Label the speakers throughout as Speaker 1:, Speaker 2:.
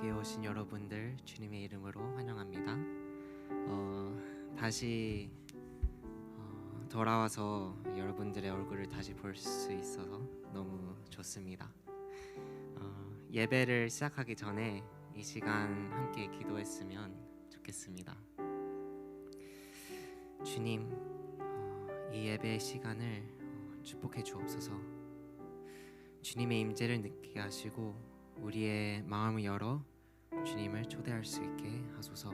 Speaker 1: 여기에 오신 여러분들 주님의 이름으로 환영합니다. 어, 다시 어, 돌아와서 여러분들의 얼굴을 다시 볼 수 있어서 너무 좋습니다. 어, 예배를 시작하기 전에 이 시간 함께 기도했으면 좋겠습니다. 주님, 어, 이 예배 시간을 어, 축복해 주옵소서. 주님의 임재를 느끼게 하시고 우리의 마음을 열어 주님을 초대할 수 있게 하소서.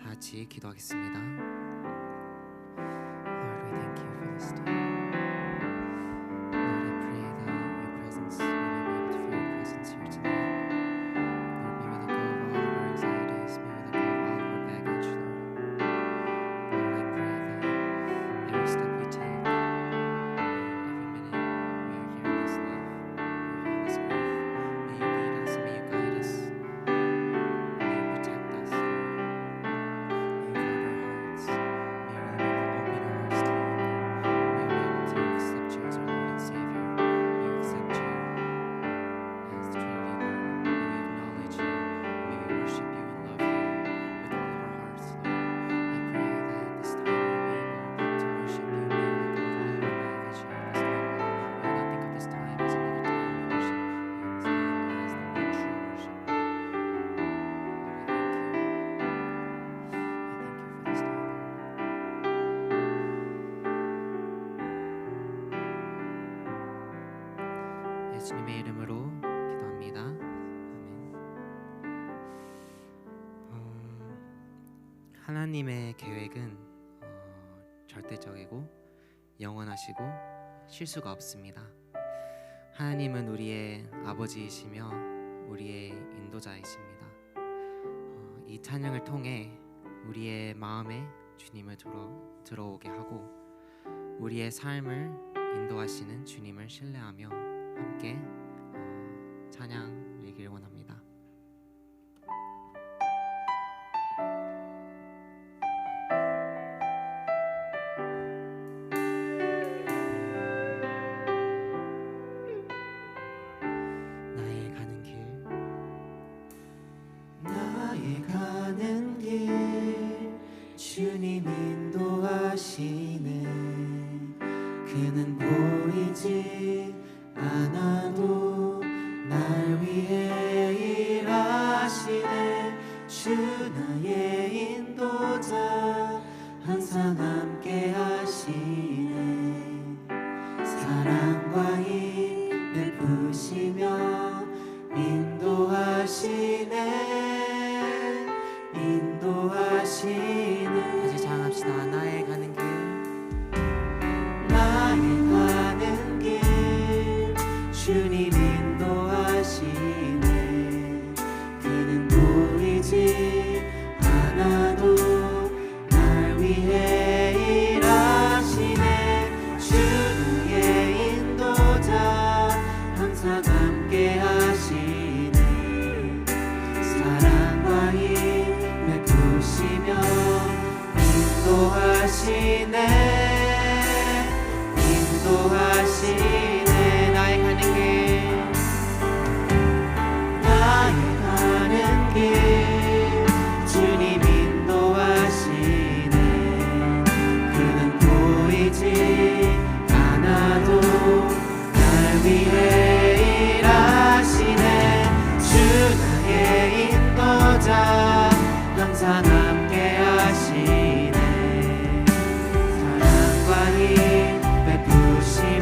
Speaker 1: 다 같이 기도하겠습니다. 예수님의 이름으로 기도합니다. 아멘. 음, 하나님의 계획은 어, 절대적이고 영원하시고 실수가 없습니다. 하나님은 우리의 아버지이시며 우리의 인도자이십니다. 어, 이 찬양을 통해 우리의 마음에 주님을 들어 들어오게 하고 우리의 삶을 인도하시는 주님을 신뢰하며 함께 어, 찬양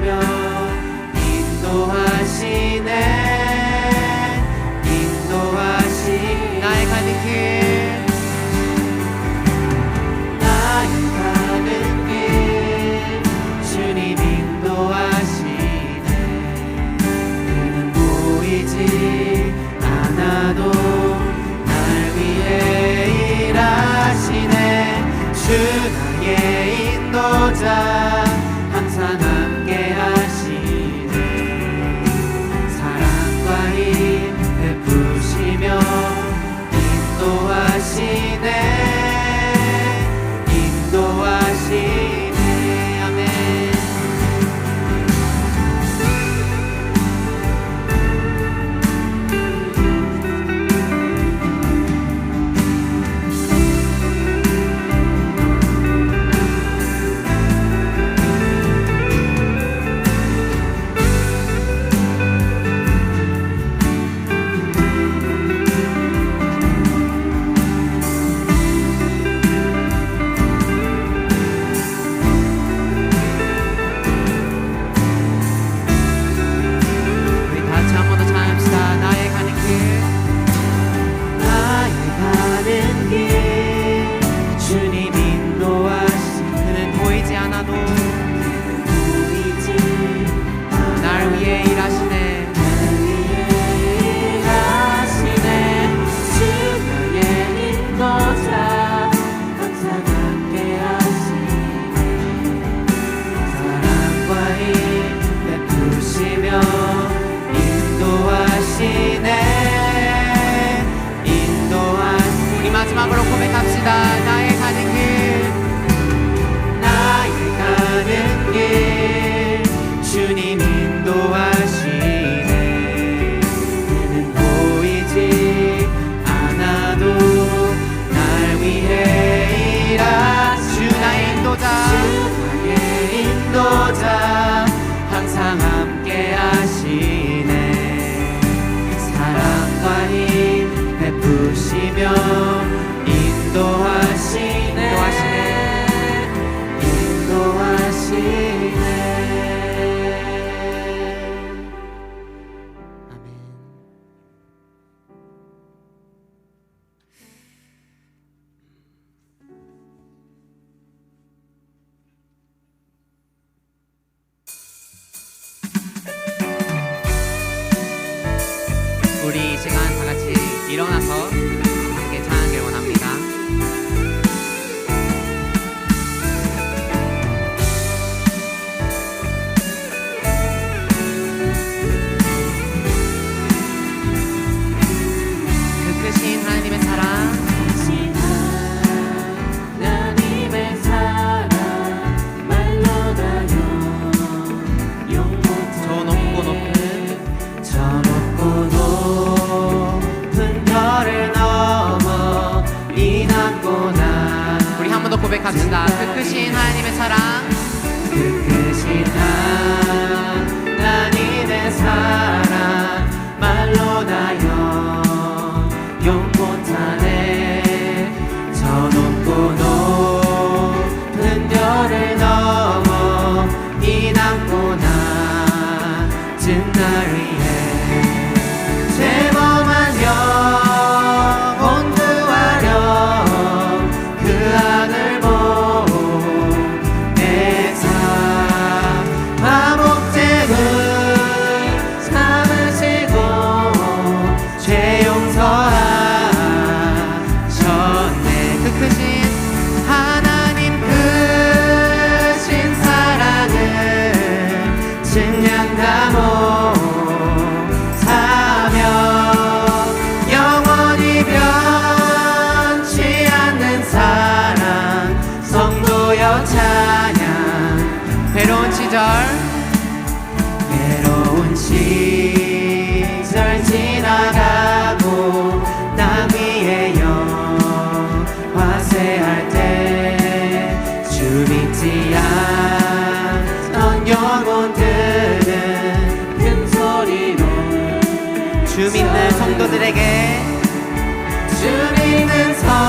Speaker 2: Yeah.
Speaker 1: 믿는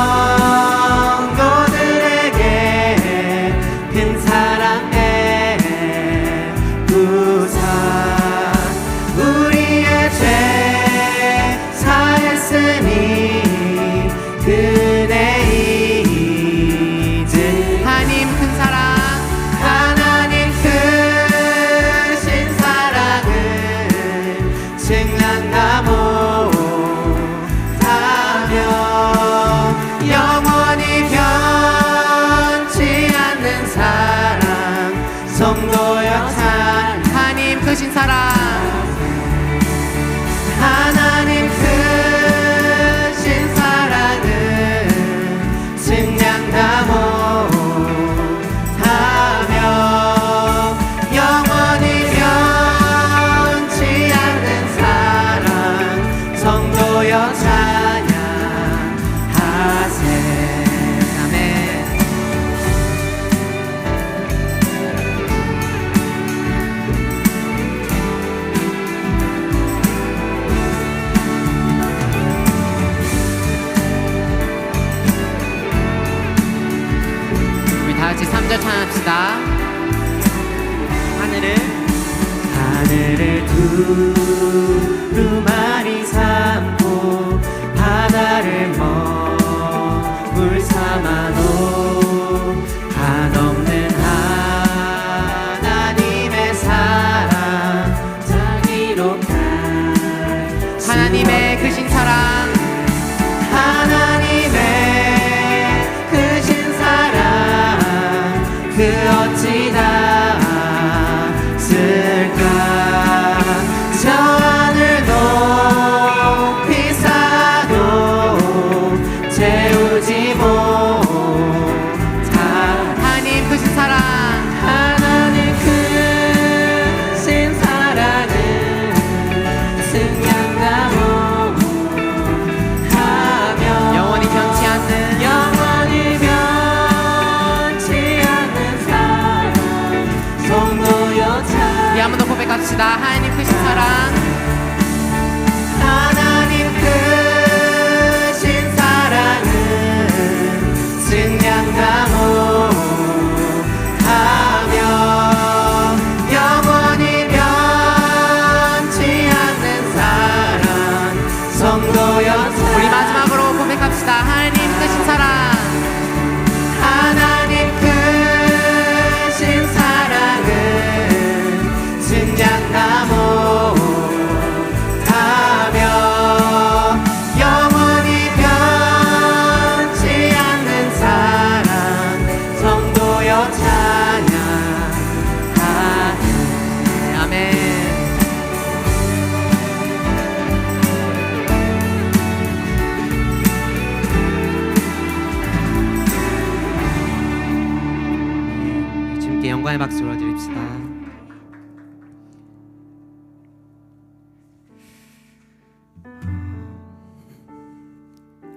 Speaker 1: 감사의 박수 올려드립시다.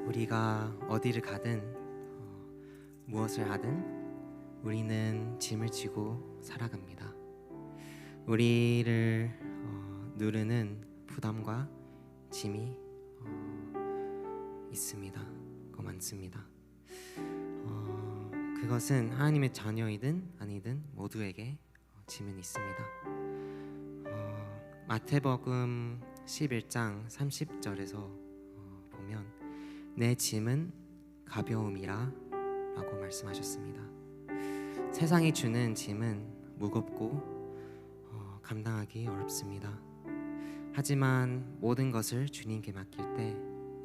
Speaker 1: 우리가 어디를 가든 어, 무엇을 하든 우리는 짐을 지고 살아갑니다. 우리를 어, 누르는 부담과 짐이 어, 있습니다. 그 많습니다. 어, 그것은 하나님의 자녀이든 아니든 모두에게 어, 짐은 있습니다. 어, 마태복음 11장 30절에서 어, 보면 내 짐은 가벼움이라라고 말씀하셨습니다. 세상이 주는 짐은 무겁고 어, 감당하기 어렵습니다. 하지만 모든 것을 주님께 맡길 때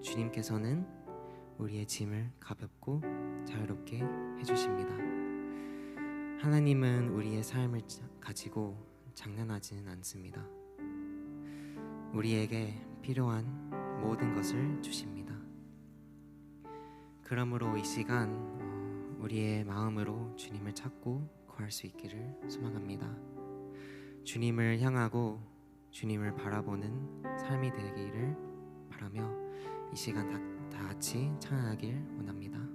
Speaker 1: 주님께서는 우리의 짐을 가볍고 자유롭게 해주십니다. 하나님은 우리의 삶을 자- 가지고 장난하지는 않습니다. 우리에게 필요한 모든 것을 주십니다. 그러므로 이 시간 어, 우리의 마음으로 주님을 찾고 구할 수 있기를 소망합니다. 주님을 향하고 주님을 바라보는 삶이 되기를 바라며 이 시간 다, 다 같이 찬양하길 원합니다.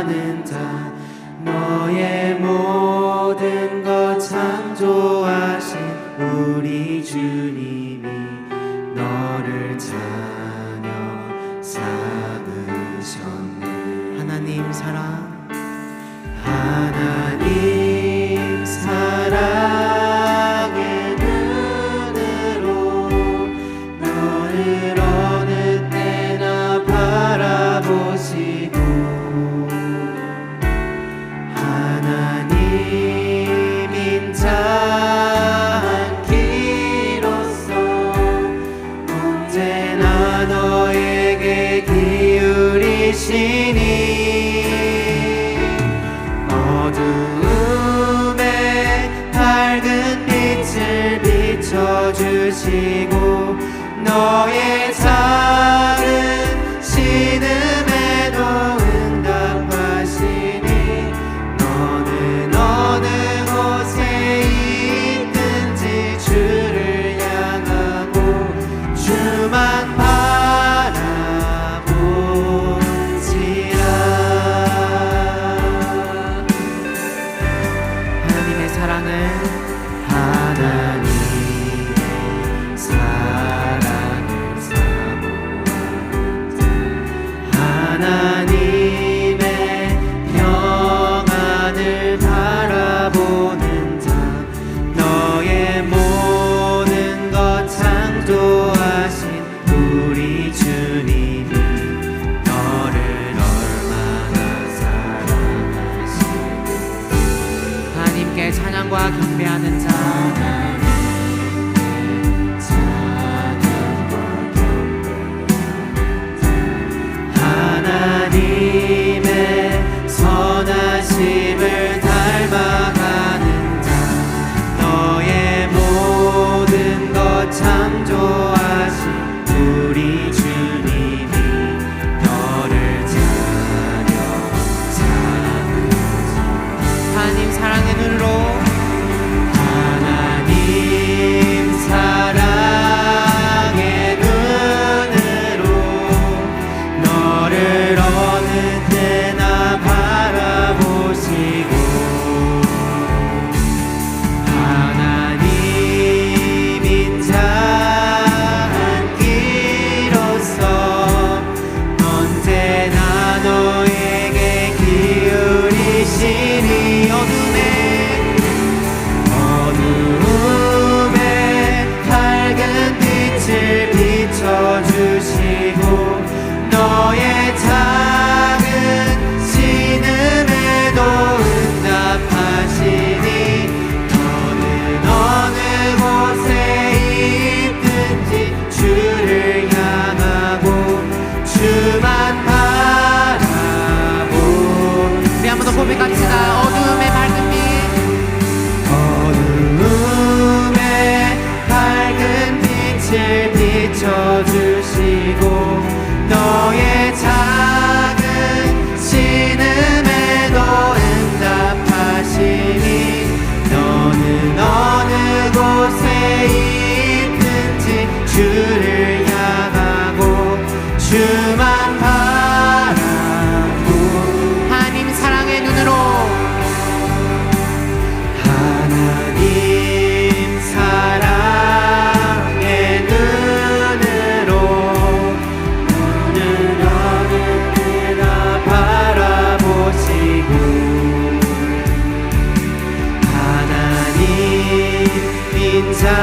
Speaker 2: 닮아가는 자 너의 비춰주시고 너의 작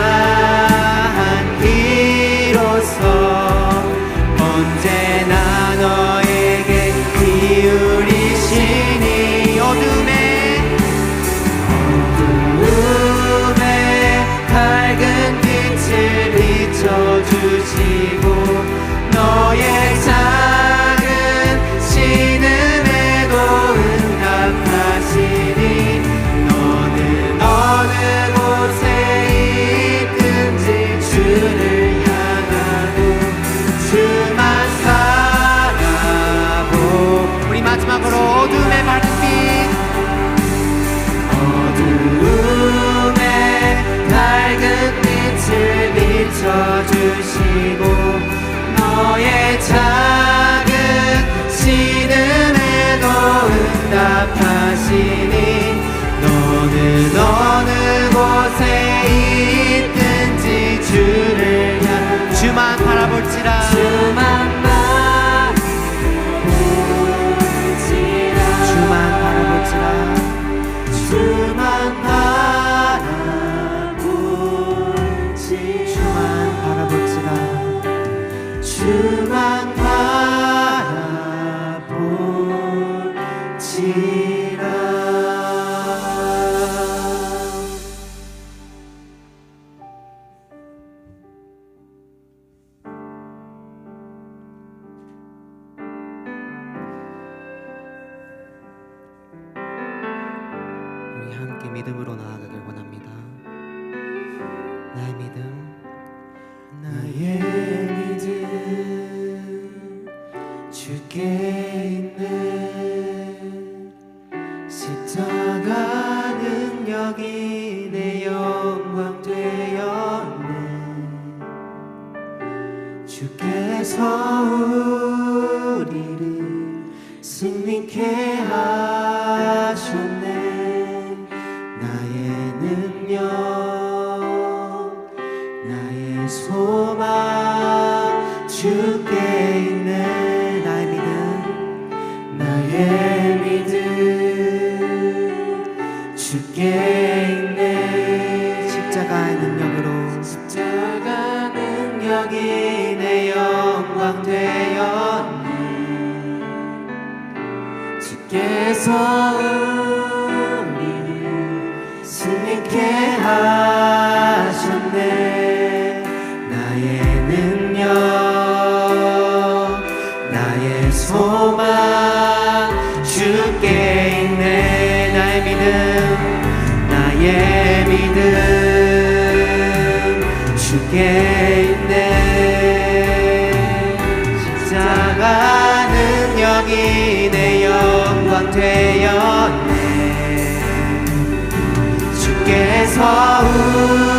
Speaker 1: side. 작은 신음에도 응답하시
Speaker 3: 함께 믿음으로 나아가길 원합니다. 나의 믿음.
Speaker 1: 삶이 승리케 하 사울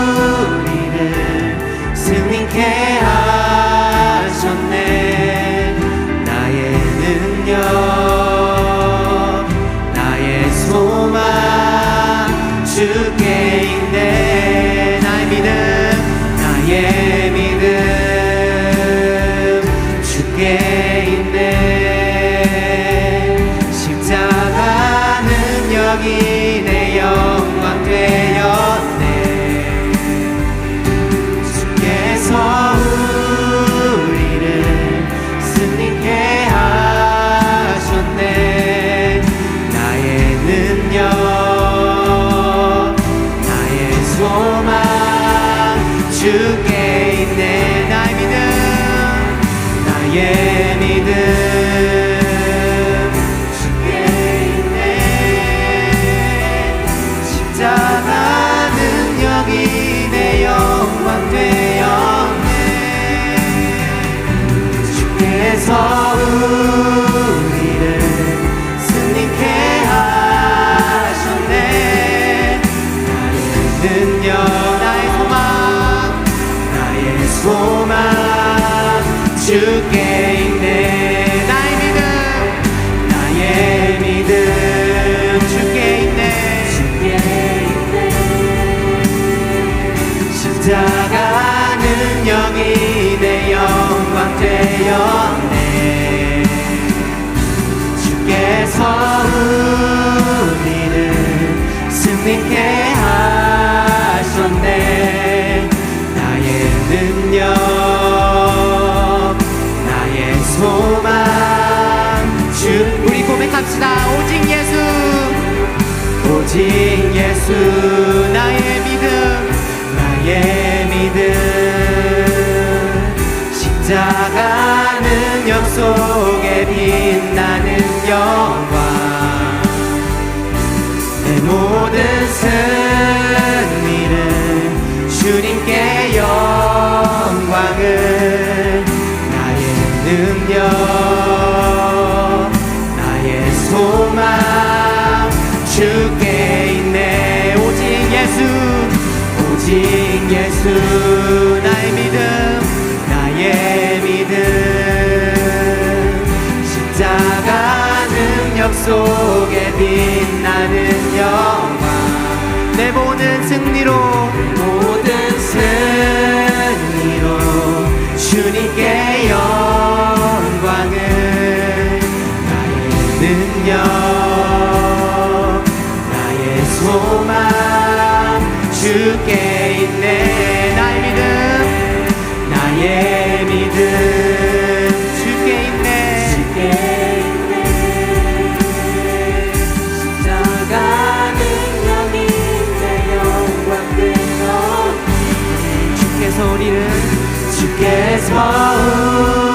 Speaker 1: 승리케 하셨네. 나의 능력 나의 소망. 주 우리 고백합시다. 오직 예수 오직 예수. 나의 믿음 나의 믿음. 십자가 능력 속에 빛나는 영광. 내 모든 승리는 주님께 영광을 나의 능력 나의 소망 주께 있네. 오직 예수 오직 예수 나의 믿음 나의 믿음. 십자가 능력 속에 빛나는 내 모든 승리로 내 모든 승리로 주님께 영광을 나의 능력 나의 소망 주께 있네. 나의 믿음 나의 믿음 우리를 주께서